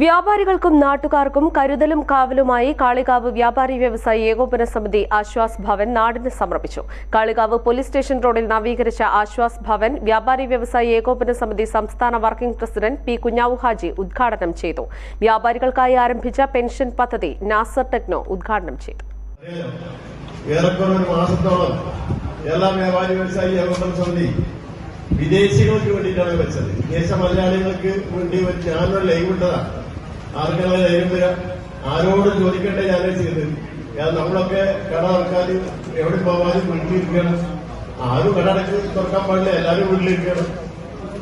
വ്യാപാരികൾക്കും നാട്ടുകാർക്കും കരുതലും കാവലുമായി കാളികാവ് വ്യാപാരി വ്യവസായി ഏകോപന സമിതി ആശ്വാസ് ഭവൻ നാടിന് സമർപ്പിച്ചു. കാളികാവ് പോലീസ് സ്റ്റേഷൻ റോഡിൽ നവീകരിച്ച ആശ്വാസ് ഭവൻ വ്യാപാരി വ്യവസായി ഏകോപന സമിതി സംസ്ഥാന working president P Kunhavu Haji ഉദ്ഘാടനം ചെയ്തു. വ്യാപാരികൾക്കായി ആരംഭിച്ച പെൻഷൻ പദ്ധതി നാസർ ടെക്നോ ഉദ്ഘാടനം ചെയ്തു. ഏറെക്കുറെ ഒരു മാസത്തോളം ഏകോപന സമിതി വിദേശികൾക്ക് വേണ്ടിയിട്ടാണ് വെച്ചത്. വിദേശ മലയാളികൾക്ക് വേണ്ടി ഞാനൊരു ലൈവ് ഇട്ടതാ ആർക്കാണ് ധൈര്യം വരാം? ആരോടും ചോദിക്കട്ടെ ഞാനേ ചെയ്തത്. കാരണം നമ്മളൊക്കെ കട ഇറക്കാതെ എവിടെ പോകാതെ വീട്ടിലിരിക്കണം ആരും കട അടച്ച് തുറക്കാൻ പാടില്ല എല്ലാവരും വീട്ടിലിരിക്കണം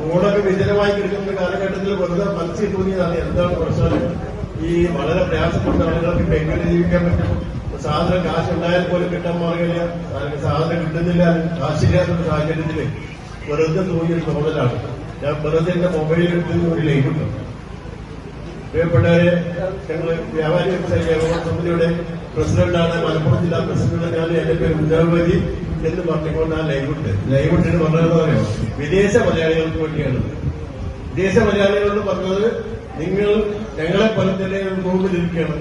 റോഡൊക്കെ വിജനമായി കിടക്കുന്ന കാലഘട്ടത്തിൽ വെറുതെ മനസ്സിൽ തോന്നിയതാണ് എന്താണ് പ്രശ്നം? ഈ വളരെ പ്രയാസപ്പെട്ട ആളുകൾക്ക് എങ്ങനെ ജീവിക്കാൻ പറ്റും. സാധനം കാശ് ഉണ്ടായാൽ പോലും കിട്ടാൻ മാർഗമില്ല. സാധനം- കിട്ടുന്നില്ല കാശില്ലാത്ത സാഹചര്യത്തിൽ വെറുതെ തോന്നിയൊരു തോന്നലാണ്. ഞാൻ വെറുതെ എന്റെ മൊബൈലിൽ എടുത്ത് ഒരു ലൈവ് ഉണ്ട് പ്രിയപ്പെട്ടവരെ ഞങ്ങൾ വ്യാപാരി വ്യവസായ സമിതിയുടെ പ്രസിഡന്റാണ് മലപ്പുറം ജില്ലാ പ്രസിഡന്റ് ഞാൻ എന്റെ പേര് ഉദ്യോഗപതി എന്ന് പറഞ്ഞുകൊണ്ട് ആ ലൈവ് ഉണ്ട് ലൈവ് ഇട്ടിട്ട് പറഞ്ഞത് പറയാം വിദേശ മലയാളികൾക്ക് വേണ്ടിയാണ്. വിദേശ മലയാളികൾ എന്ന് പറഞ്ഞത് നിങ്ങൾ ഞങ്ങളെ പോലെ തന്നെ റൂമിലിരിക്കണം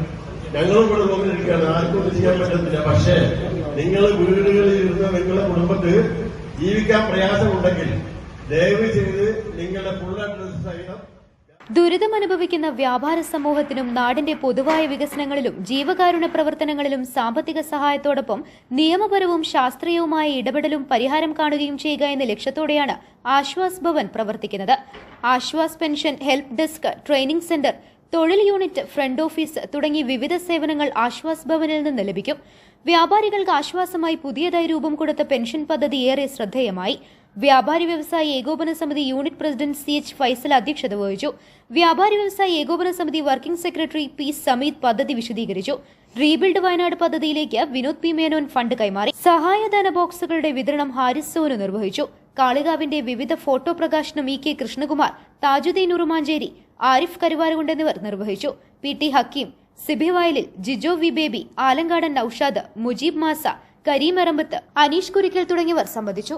ഞങ്ങളും കൂടെ റൂമിലിരിക്കുകയാണ് ആർക്കും ചെയ്യാൻ പറ്റത്തില്ല. പക്ഷേ നിങ്ങൾ വീടുകളിൽ ഇരുന്ന നിങ്ങളുടെ കുടുംബത്തിൽ ജീവിക്കാൻ പ്രയാസമുണ്ടെങ്കിൽ ദയവ് ചെയ്ത് നിങ്ങളുടെ ഫുൾ അഡ്രസ് സഹിതം ദുരിതമനുഭവിക്കുന്ന വ്യാപാര സമൂഹത്തിനും നാടിന്റെ പൊതുവായ വികസനങ്ങളിലും ജീവകാരുണ്യ പ്രവർത്തനങ്ങളിലും സാമ്പത്തിക സഹായത്തോടൊപ്പം നിയമപരവും ശാസ്ത്രീയവുമായ ഇടപെടലും പരിഹാരം കാണുകയും ചെയ്യുക എന്ന ലക്ഷ്യത്തോടെയാണ് ആശ്വാസ് ഭവൻ പ്രവർത്തിക്കുന്നത്. Ashwas pension help desk training centre തൊഴിൽ യൂണിറ്റ് ഫ്രണ്ട് ഓഫീസ് തുടങ്ങി വിവിധ സേവനങ്ങൾ ആശ്വാസ് ഭവനിൽ നിന്ന് ലഭിക്കും. വ്യാപാരികൾക്ക് ആശ്വാസമായി പുതിയതായി രൂപം കൊടുത്ത പെൻഷൻ പദ്ധതി ഏറെ ശ്രദ്ധേയമായി. വ്യാപാരി വ്യവസായ ഏകോപന സമിതി unit president C H Faisal അധ്യക്ഷത വഹിച്ചു. വ്യാപാരി വ്യവസായ ഏകോപന സമിതി വർക്കിംഗ് സെക്രട്ടറി പി സമീത് പദ്ധതി വിശദീകരിച്ചു. റീബിൽഡ് വയനാട് പദ്ധതിയിലേക്ക് വിനോദ് പി മേനോൻ ഫണ്ട് കൈമാറി. സഹായധന ബോക്സുകളുടെ വിതരണം ഹാരിസ് സോനു നിർവഹിച്ചു. കാളികാവിന്റെ വിവിധ ഫോട്ടോ പ്രകാശനം ഇ കെ കൃഷ്ണകുമാർ താജുദ്ദീൻ ഉറുമാഞ്ചേരി ആരിഫ് കരുവാരകുണ്ട് എന്നിവർ നിർവഹിച്ചു. P T Hakeem Sibi Vayalil Jijo V Baby Alangadan Naushad Mujeeb Masa Kareem Erambath Aneesh Kurikkal തുടങ്ങിയവർ സംബന്ധിച്ചു.